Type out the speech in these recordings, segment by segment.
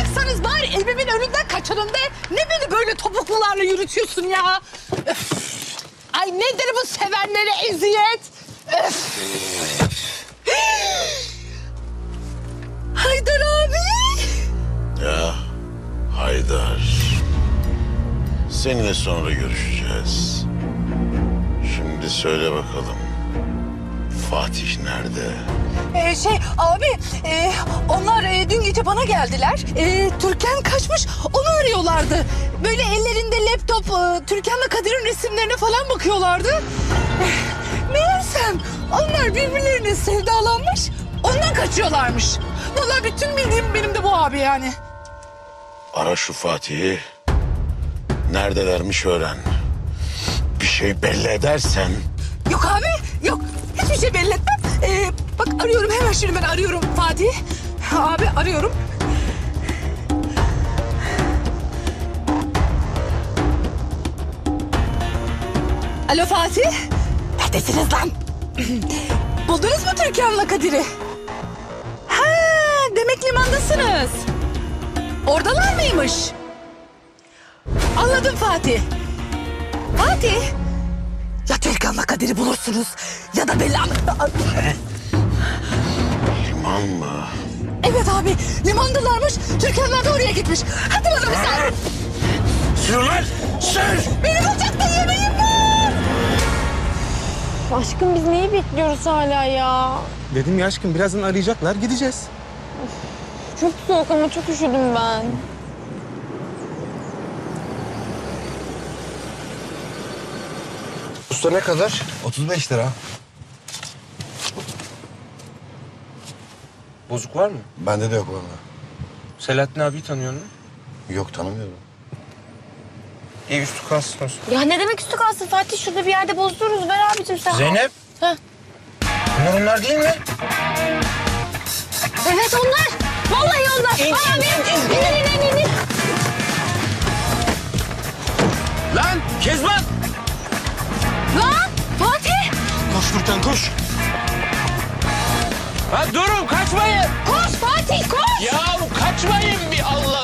kaçacaksanız bari evimin önünden kaçalım de. Ne beni böyle topuklularla yürütüyorsun ya? Öf. Ay nedir bu sevenlere eziyet? Haydar abi. Ya Haydar. Seninle sonra görüşeceğiz. Şimdi söyle bakalım. Fatih nerede? Ee, şey abi e, onlar e, dün gece bana geldiler. E, Türkan kaçmış onu arıyorlardı. Böyle ellerinde laptop e, Türkan'la Kadir'in resimlerine falan bakıyorlardı. Eh, Meğersem onlar birbirlerine sevdalanmış ondan kaçıyorlarmış. Vallahi bütün bildiğim benim de bu abi yani. Ara şu Fatih'i. Neredelermiş öğren. Bir şey belli edersen Yok abi hiçbir şey belli etmem. Ee, bak arıyorum hemen şimdi ben arıyorum Fatih. Abi arıyorum. Alo Fatih. Neredesiniz lan? Buldunuz mu Türkan'la Kadir'i? Ha, demek limandasınız. Oradalar mıymış? Anladım Fatih. Fatih. Ya Türkan'la Kadir'i bulursunuz ya da Bella... liman mı? Evet abi limandalarmış. Türkanlar da oraya gitmiş. Hadi bana müsaade. Sür lan! Sür! Beni bulacaklar yemeğim var. Aşkım biz neyi bekliyoruz hala ya? Dedim ya aşkım birazdan arayacaklar gideceğiz. Çok soğuk ama çok üşüdüm ben. Usta ne kadar? 35 lira. Bozuk var mı? Bende de yok valla. Selahattin abiyi tanıyor musun? Yok tanımıyorum. İyi üstü kalsın olsun. Ya ne demek üstü kalsın Fatih şurada bir yerde bozdururuz ver abicim sen. Zeynep. Heh. Bunlar onlar değil mi? Evet onlar. Vallahi onlar. İn, Abi in, in, in in in in. in. Lan Kezban! Lan Fatih. Koş Furkan koş. Ha durun kaçmayın! Koş Fatih koş. Ya kaçmayın bir Allah!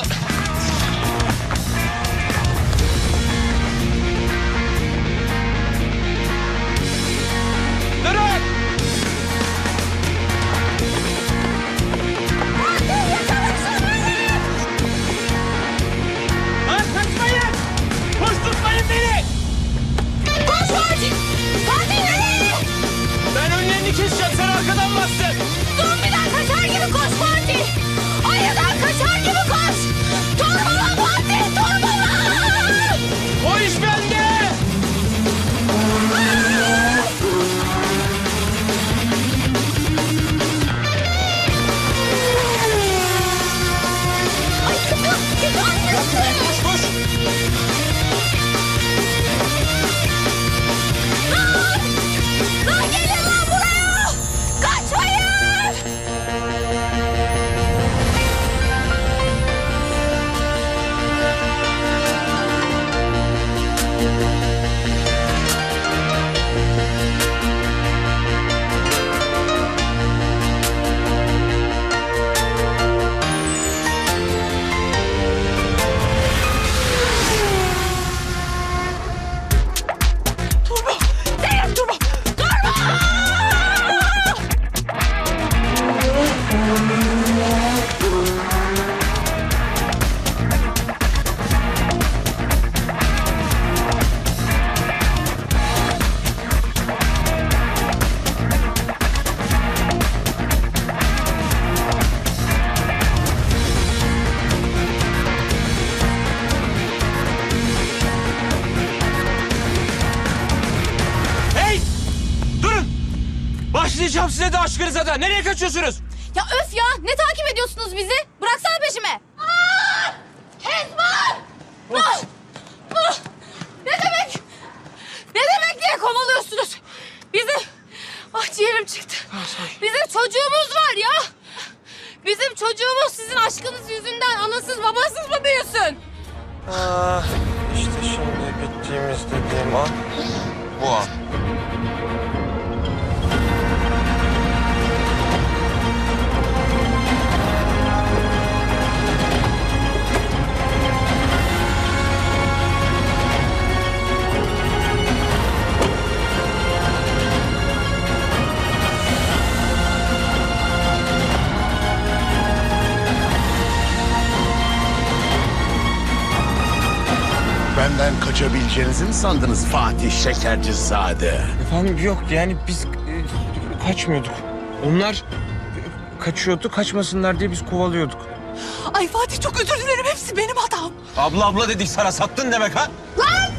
Keseceğim sen arkadan bastın! Nereye kaçıyorsunuz? Ya öf ya ne takip ediyorsunuz bizi? Bıraksana peşime. Kezban! Ah! Ah! Ne demek? Ne demek diye kovalıyorsunuz? Bizim... Ah ciğerim çıktı. Bizim çocuğumuz var ya. Bizim çocuğumuz sizin aşkınız yüzünden anasız babasız mı büyüsün? Ah, kaçabileceğinizi mi sandınız Fatih Şekercizade? Efendim yok yani biz e, kaçmıyorduk. Onlar e, kaçıyordu kaçmasınlar diye biz kovalıyorduk. Ay Fatih çok özür dilerim. Hepsi benim hatam. Abla abla dedik sana sattın demek ha? Lan!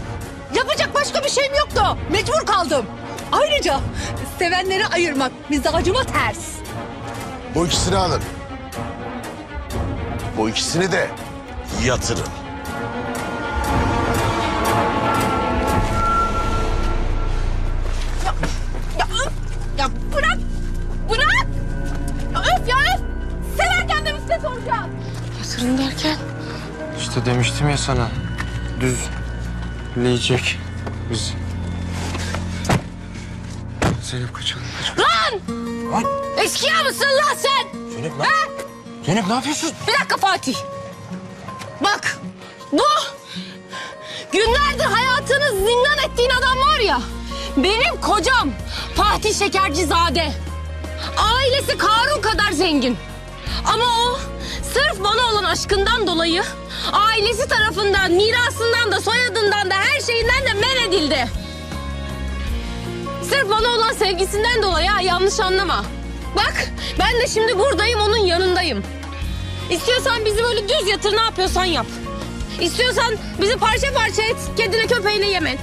Yapacak başka bir şeyim yoktu. Mecbur kaldım. Ayrıca sevenleri ayırmak mizacıma ters. Bu ikisini alın. Bu ikisini de yatırın. Yatırın derken? İşte demiştim ya sana. Düz leyecek bizi. Zeynep kaçalım kaçalım. Lan! Eşkıya mısın lan sen? Zeynep ne? Zeynep ne yapıyorsun? Bir dakika Fatih. Bak bu günlerdir hayatını zindan ettiğin adam var ya. Benim kocam Fatih Şekercizade. Ailesi Karun kadar zengin. Ama o sırf bana olan aşkından dolayı ailesi tarafından, mirasından da, soyadından da, her şeyinden de men edildi. Sırf bana olan sevgisinden dolayı ha, yanlış anlama. Bak ben de şimdi buradayım onun yanındayım. İstiyorsan bizi böyle düz yatır ne yapıyorsan yap. İstiyorsan bizi parça parça et, kedine köpeğine yem et.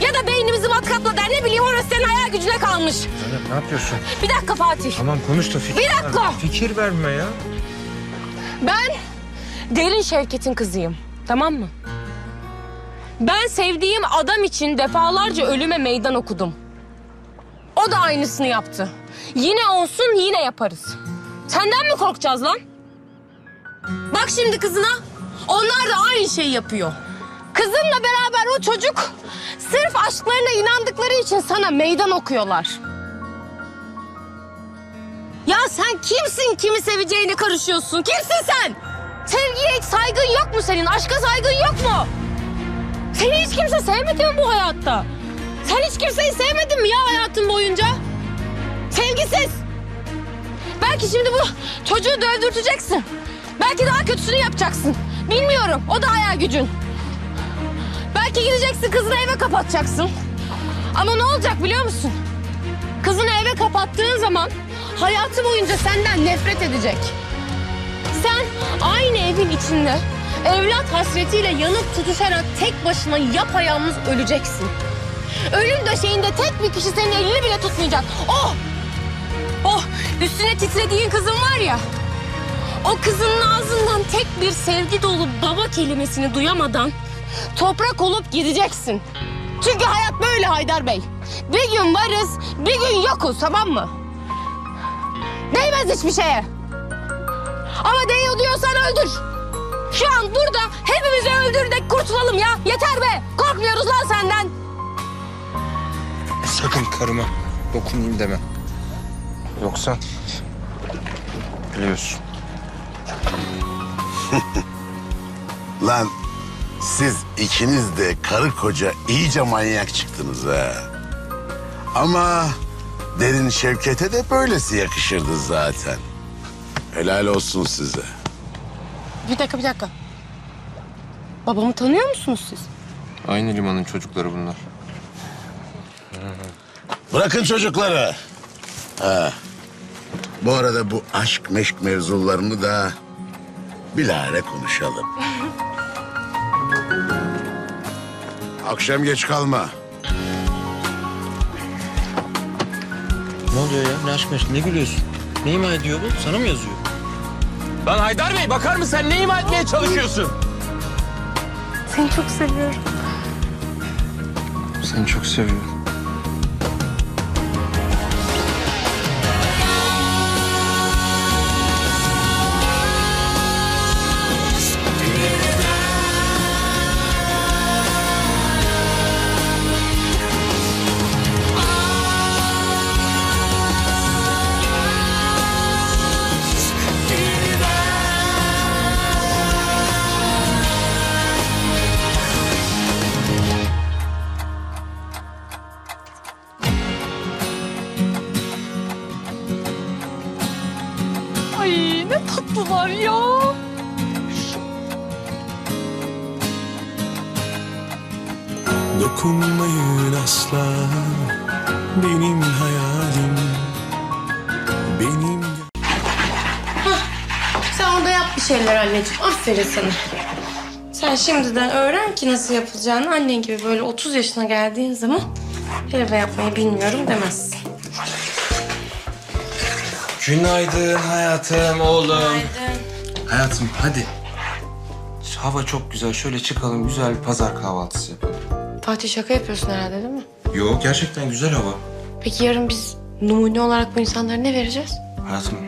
Ya da beynimizi matkapla der ne bileyim orası senin hayal gücüne kalmış. Zeynep ne yapıyorsun? Bir dakika Fatih. Tamam konuş da fikir Bir dakika. verme. Fikir verme ya. Ben Derin Şevket'in kızıyım. Tamam mı? Ben sevdiğim adam için defalarca ölüme meydan okudum. O da aynısını yaptı. Yine olsun yine yaparız. Senden mi korkacağız lan? Bak şimdi kızına. Onlar da aynı şeyi yapıyor. Kızınla beraber o çocuk sırf aşklarına inandıkları için sana meydan okuyorlar. Ya sen kimsin kimi seveceğine karışıyorsun? Kimsin sen? Sevgiye hiç saygın yok mu senin? Aşka saygın yok mu? Seni hiç kimse sevmedi mi bu hayatta? Sen hiç kimseyi sevmedin mi ya hayatın boyunca? Sevgisiz. Belki şimdi bu çocuğu dövdürteceksin. Belki daha kötüsünü yapacaksın. Bilmiyorum. O da hayal gücün. Belki gideceksin kızını eve kapatacaksın. Ama ne olacak biliyor musun? Kızını eve kapattığın zaman hayatı boyunca senden nefret edecek. Sen aynı evin içinde evlat hasretiyle yanıp tutuşarak tek başına yapayalnız öleceksin. Ölüm döşeğinde tek bir kişi senin elini bile tutmayacak. Oh! Oh! Üstüne titrediğin kızın var ya. O kızının ağzından tek bir sevgi dolu baba kelimesini duyamadan toprak olup gideceksin. Çünkü hayat böyle Haydar Bey. Bir gün varız, bir gün yokuz tamam mı? Değmez hiçbir şeye. Ama değiyor diyorsan öldür. Şu an burada hepimizi öldür de kurtulalım ya. Yeter be. Korkmuyoruz lan senden. Sakın karıma dokunayım deme. Yoksa biliyorsun. Lan siz ikiniz de karı koca iyice manyak çıktınız ha. Ama derin Şevket'e de böylesi yakışırdı zaten. Helal olsun size. Bir dakika bir dakika. Babamı tanıyor musunuz siz? Aynı limanın çocukları bunlar. Bırakın çocukları. Ha. Bu arada bu aşk meşk mevzularını da bilahare konuşalım. Akşam geç kalma. Ne oluyor ya? Ne aşk meşk? Ne gülüyorsun? Ne ima ediyor bu? Sana mı yazıyor? Lan Haydar Bey bakar mısın sen ne ima etmeye çalışıyorsun? Seni çok seviyorum. Seni çok seviyorum. Aferin sana. Sen şimdiden öğren ki nasıl yapılacağını. Annen gibi böyle 30 yaşına geldiğin zaman helva yapmayı bilmiyorum demezsin. Günaydın hayatım oğlum. Hayatım hadi. Hava çok güzel. Şöyle çıkalım güzel bir pazar kahvaltısı yapalım. Fatih şaka yapıyorsun herhalde değil mi? Yok gerçekten güzel hava. Peki yarın biz numune olarak bu insanlara ne vereceğiz? Hayatım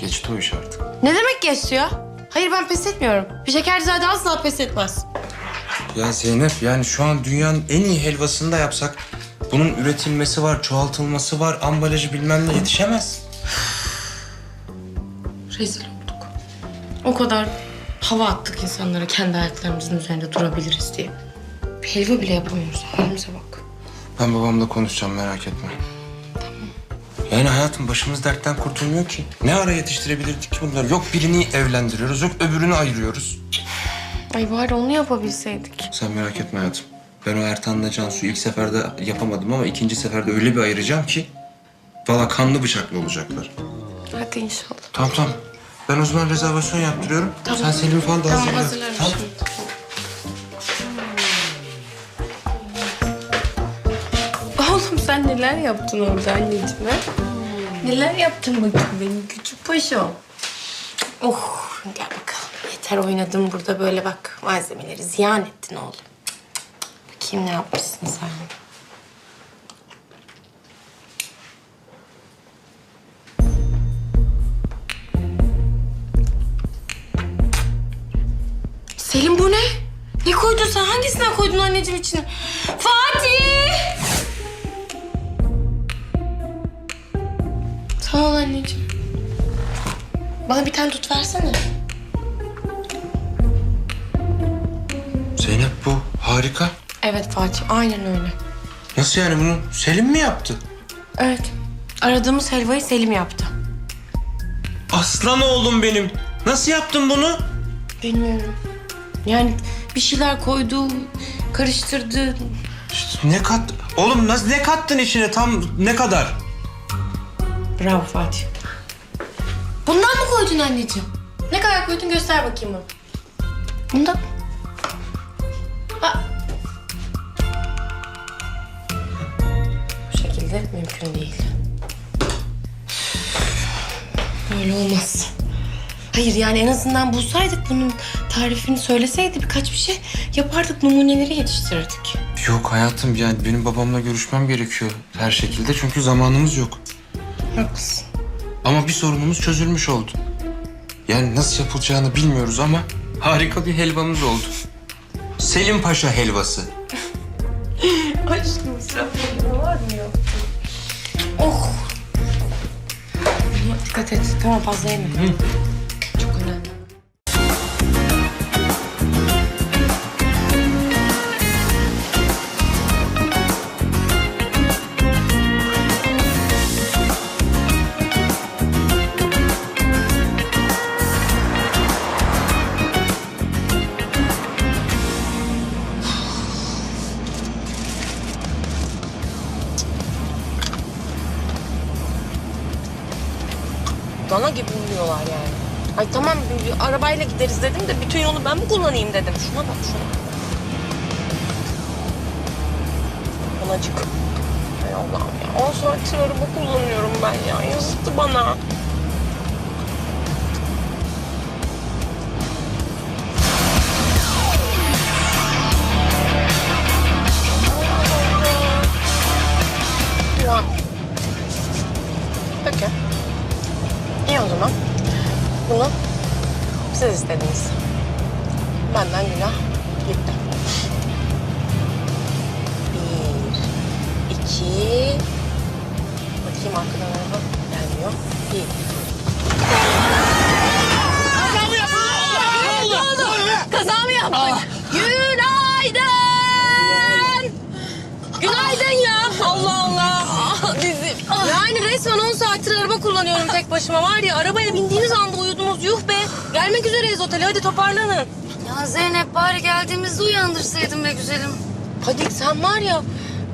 geçti o iş artık. Ne demek geçiyor? Hayır ben pes etmiyorum. Bir şekercizade asla pes etmez. Ya Zeynep yani şu an dünyanın en iyi helvasını da yapsak bunun üretilmesi var, çoğaltılması var, ambalajı bilmem ne yetişemez. Rezil olduk. O kadar hava attık insanlara kendi ayaklarımızın üzerinde durabiliriz diye. Bir helva bile yapamıyoruz. Halimize bak. Ben babamla konuşacağım merak etme. Yani hayatım başımız dertten kurtulmuyor ki. Ne ara yetiştirebilirdik ki bunları? Yok birini evlendiriyoruz, yok öbürünü ayırıyoruz. Ay bari onu yapabilseydik. Sen merak etme hayatım. Ben o Ertan'la Cansu'yu ilk seferde yapamadım ama ikinci seferde öyle bir ayıracağım ki... ...valla kanlı bıçaklı olacaklar. Hadi inşallah. Tamam tamam. Ben o zaman rezervasyon yaptırıyorum. Sen Selim'i falan da Tamam hazırla. hazırlarım Tamam. şimdi. Oğlum sen neler yaptın orada anneciğim ha? Neler yaptın bakayım benim küçük paşam. Oh gel bakalım. Yeter oynadım burada böyle bak. Malzemeleri ziyan ettin oğlum. Bakayım ne yapmışsın sen. Selim bu ne? Ne koydun sen? Hangisinden koydun anneciğim içine? Fatih! Sağ ol anneciğim. Bana bir tane tut versene. Zeynep bu harika. Evet Fatih, aynen öyle. Nasıl yani bunu Selim mi yaptı? Evet. Aradığımız helvayı Selim yaptı. Aslan oğlum benim. Nasıl yaptın bunu? Bilmiyorum. Yani bir şeyler koydu, karıştırdı. Ne kat... Oğlum nasıl ne kattın içine tam ne kadar? Bravo Fatih. Bundan mı koydun anneciğim? Ne kadar koydun göster bakayım bana. Bundan. Aa. Bu şekilde mümkün değil. Böyle olmaz. Hayır yani en azından bulsaydık bunun tarifini söyleseydi birkaç bir şey yapardık numuneleri yetiştirirdik. Yok hayatım yani benim babamla görüşmem gerekiyor her şekilde çünkü zamanımız yok. Haklısın. Ama bir sorunumuz çözülmüş oldu. Yani nasıl yapılacağını bilmiyoruz ama harika bir helvamız oldu. Selim Paşa helvası. Aşkım sen var mı yok? Oh. Dikkat et. Tamam fazla yeme. Çok önemli. Arabayla gideriz dedim de bütün yolu ben mi kullanayım dedim. Şuna bak şuna. Anacık. Hay Allah'ım ya. 10 saattir araba kullanıyorum ben ya. Yazıktı bana. Ya Zeynep bari geldiğimizde uyandırsaydın be güzelim. Fadik sen var ya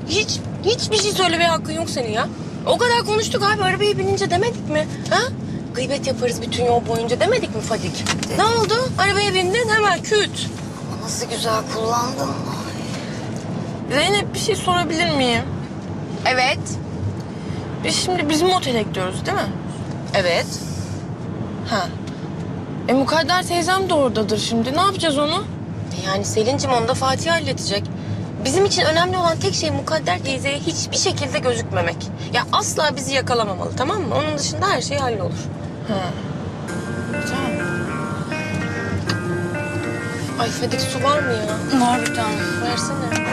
hiç hiçbir şey söylemeye hakkın yok senin ya. O kadar konuştuk abi arabaya binince demedik mi? Ha? Gıybet yaparız bütün yol boyunca demedik mi Fadik? Ne oldu? Arabaya bindin hemen küt. Nasıl güzel kullandın. Zeynep bir şey sorabilir miyim? Evet. Biz şimdi bizim otele gidiyoruz değil mi? Evet. Ha. E Mukadder teyzem de oradadır şimdi. Ne yapacağız onu? Yani Selin'cim onu da Fatih halledecek. Bizim için önemli olan tek şey Mukadder teyzeye hiçbir şekilde gözükmemek. Ya asla bizi yakalamamalı tamam mı? Onun dışında her şey hallolur. Ha. Tamam. Ay Fadik su var mı ya? Var bir tane. Versene.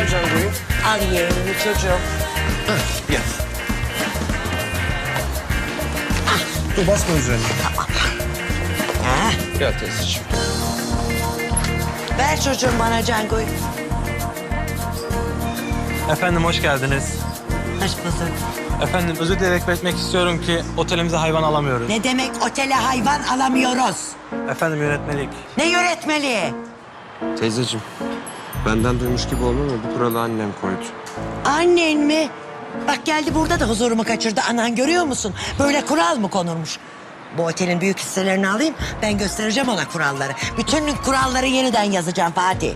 Ver Cango'yu. Al yeğenimi çocuğum. Gel. Dur basma üzerine. Ha, Gel teyzeciğim. ver çocuğum bana Cango'yu. Efendim hoş geldiniz. Hoş bulduk. Efendim özür dileyerek belirtmek istiyorum ki otelimize hayvan alamıyoruz. Ne demek otele hayvan alamıyoruz? Efendim yönetmelik. Ne yönetmeliği? Teyzeciğim. Benden duymuş gibi olma ama bu kuralı annem koydu. Annen mi? Bak geldi burada da huzurumu kaçırdı. Anan görüyor musun? Böyle kural mı konurmuş? Bu otelin büyük hisselerini alayım. Ben göstereceğim ona kuralları. Bütün kuralları yeniden yazacağım Fatih.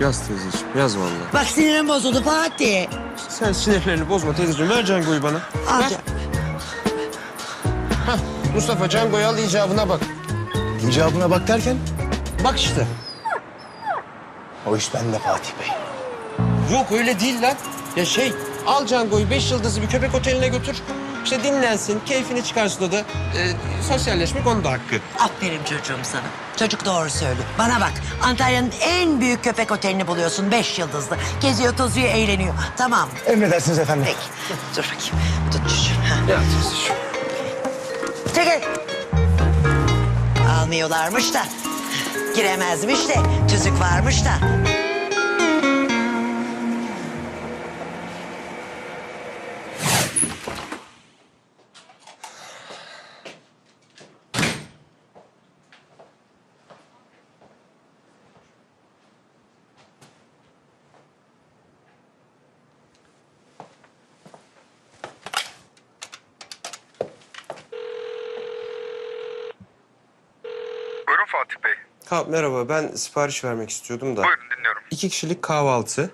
Yaz teyzeciğim. Yaz vallahi. Bak sinirim bozuldu Fatih. Sen sinirlerini bozma teyzeciğim. Ver Cango'yu bana. Al Ver. can- Hah, Mustafa Cango'yu al icabına bak. İcabına bak derken Bak işte. O iş bende Fatih Bey. Yok öyle değil lan. Ya şey al Cango'yu beş yıldızlı bir köpek oteline götür. İşte dinlensin, keyfini çıkarsın o da. Ee, sosyalleşmek onun da hakkı. Aferin çocuğum sana. Çocuk doğru söylüyor. Bana bak Antalya'nın en büyük köpek otelini buluyorsun. Beş yıldızlı. Geziyor, tozuyor, eğleniyor. Tamam. Emredersiniz efendim. Peki. Dur bakayım. Tut çocuğum. Ya. Çekil. Almıyorlarmış da. Giremezmiş de. Tüzük varmış da. Buyurun Fatih Bey. Ha, merhaba ben sipariş vermek istiyordum da. Buyurun dinliyorum. İki kişilik kahvaltı,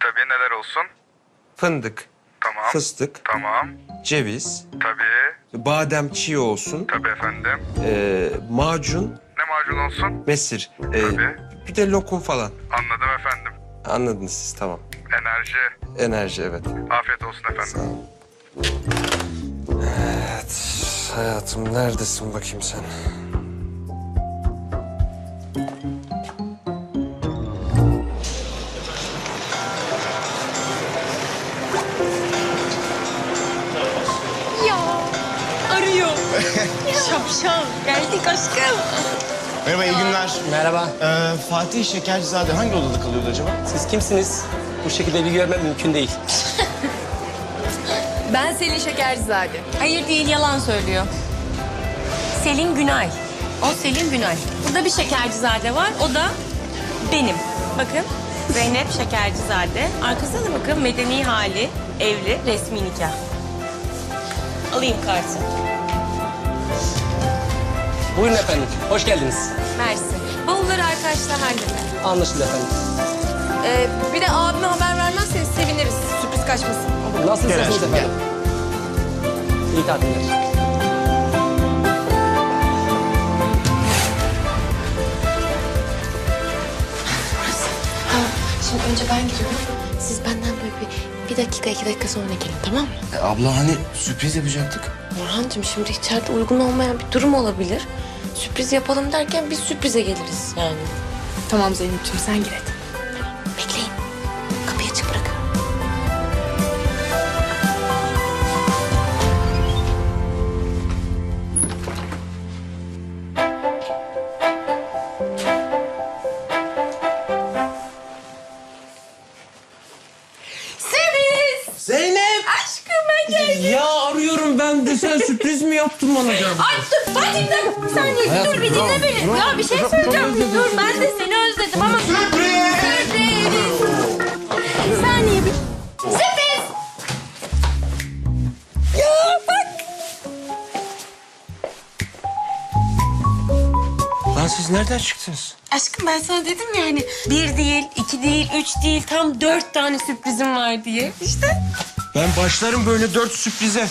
Tabii neler olsun? fındık, Tamam. fıstık, Tamam. ceviz, Tabii. badem çiğ olsun, Tabii efendim. ee, macun, Ne macun olsun? mesir, ee, Tabii. bir de lokum falan. Anladım efendim. Anladınız siz tamam. Enerji. Enerji evet. Afiyet olsun efendim. Evet hayatım neredesin bakayım sen? Şapşal. Geldik aşkım. Merhaba, iyi günler. Merhaba. Ee, Fatih Şekercizade hangi odada kalıyordu acaba? Siz kimsiniz? Bu şekilde bilgi vermem mümkün değil. Ben Selin Şekercizade. Hayır değil yalan söylüyor. Selin Günay. O Selin Günay. Burada bir şekercizade var. O da benim. Bakın Zeynep Şekercizade. Arkasına da bakın medeni hali, evli, resmi nikah. Alayım kartı. Buyurun efendim. Hoş geldiniz. Mersi. Bavulları arkadaşlar halleder. Anlaşıldı efendim. Ee, bir de abime haber vermezseniz seviniriz. Sürpriz kaçmasın. Nasıl Gel efendim? İyi tatiller. Şimdi önce ben giriyorum. Siz benden böyle bir, bir dakika, iki dakika sonra gelin tamam mı? E, abla hani sürpriz yapacaktık. Orhancığım şimdi içeride uygun olmayan bir durum olabilir. Sürpriz yapalım derken biz sürprize geliriz yani. Tamam Zeynep'ciğim sen gir hadi. Nereden çıktınız? Aşkım ben sana dedim ya hani bir değil, iki değil, üç değil tam dört tane sürprizim var diye. İşte. Ben başlarım böyle dört sürprize.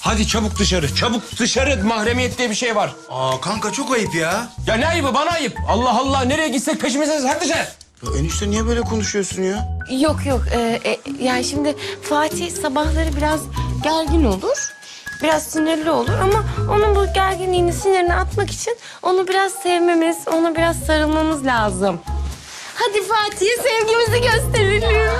Hadi çabuk dışarı, çabuk dışarı. Mahremiyet diye bir şey var. Aa kanka çok ayıp ya. Ya ne ayıbı bana ayıp. Allah Allah nereye gitsek peşimizdeyiz. Hadi dışarı. ya. Enişte niye böyle konuşuyorsun ya? Yok yok ee, e, yani şimdi Fatih sabahları biraz gergin olur. Biraz sinirli olur ama onun bu gerginliğini, sinirini atmak için onu biraz sevmemiz, ona biraz sarılmamız lazım. Hadi Fatih'e sevgimizi gösterelim.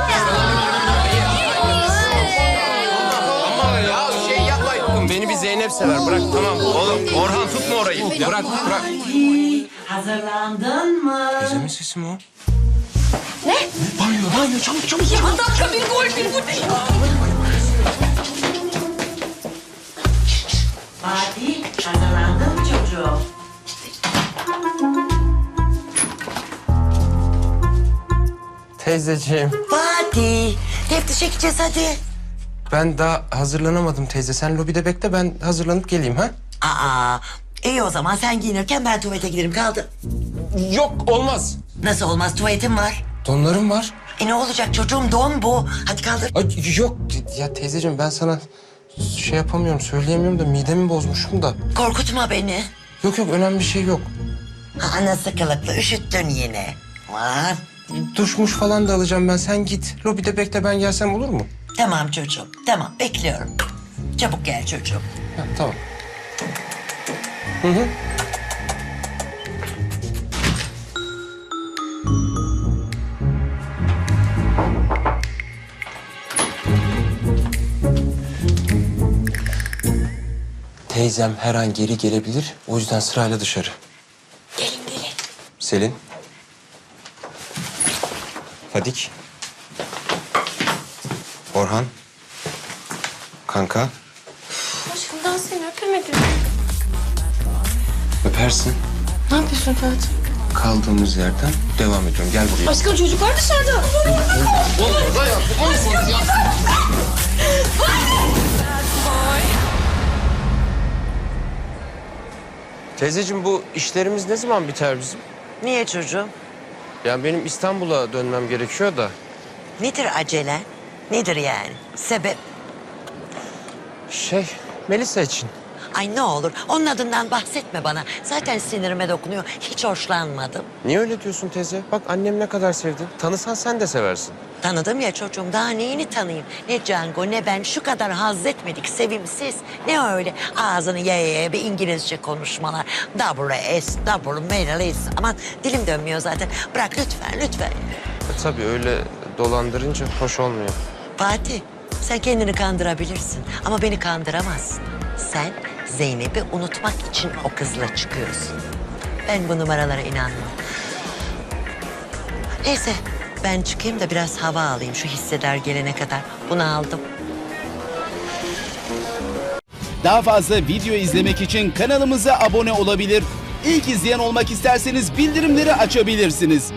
Ama ya şey yapmayın. Beni bir Zeynep sever. Bırak tamam. Oğlum Orhan tutma orayı. Bırak bırak. Hazırlandın mı? Teyzemin sesi mi o? Ya dakika bir gol bir bu Fatih hazırlandın mı çocuğum? Teyzeciğim. Fatih teftişe gideceğiz hadi. Ben daha hazırlanamadım teyze. Sen lobide bekle ben hazırlanıp geleyim ha? Aa iyi o zaman sen giyinirken ben tuvalete giderim kaldı. Yok olmaz. Nasıl olmaz tuvaletim var. Donlarım var. E ne olacak çocuğum don bu. Hadi kaldır. Ay, yok ya teyzeciğim ben sana şey yapamıyorum söyleyemiyorum da midemi bozmuşum da. Korkutma beni. Yok yok önemli bir şey yok. Ha, nasıl kılıklı üşüttün yine. Aman. Duşmuş falan da alacağım ben. Sen git. Lobide bekle ben gelsem olur mu? Tamam çocuğum tamam bekliyorum. Çabuk gel çocuğum. Ha, tamam. Hı hı. Teyzem her an geri gelebilir. O yüzden sırayla dışarı. Gelin gelin. Selin. Fadik. Orhan. Kanka. Aşkım daha seni öpemedim. Öpersin. Ne yapıyorsun Fatih? Kaldığımız yerden devam ediyorum. Gel buraya. Aşkım çocuklar dışarıda. Teyzeciğim bu işlerimiz ne zaman biter bizim? Niye çocuğum? Yani benim İstanbul'a dönmem gerekiyor da. Nedir acele? Nedir yani? Sebep? Şey, Melisa için. Ay ne olur onun adından bahsetme bana. Zaten sinirime dokunuyor. Hiç hoşlanmadım. Niye öyle diyorsun teyze? Bak annem ne kadar sevdi. Tanısan sen de seversin. Tanıdım ya çocuğum daha neyini tanıyayım? Ne Django ne ben şu kadar haz etmedik sevimsiz. Ne öyle ağzını ye ye bir İngilizce konuşmalar. Double S, double Meryl S. Aman dilim dönmüyor zaten. Bırak lütfen lütfen. E, tabii öyle dolandırınca hoş olmuyor. Fatih sen kendini kandırabilirsin ama beni kandıramazsın. Sen Zeynep'i unutmak için o kızla çıkıyorsun. Ben bu numaralara inanmam. Neyse ben çıkayım da biraz hava alayım şu hissedar gelene kadar. Bunu aldım. Daha fazla video izlemek için kanalımıza abone olabilir. İlk izleyen olmak isterseniz bildirimleri açabilirsiniz.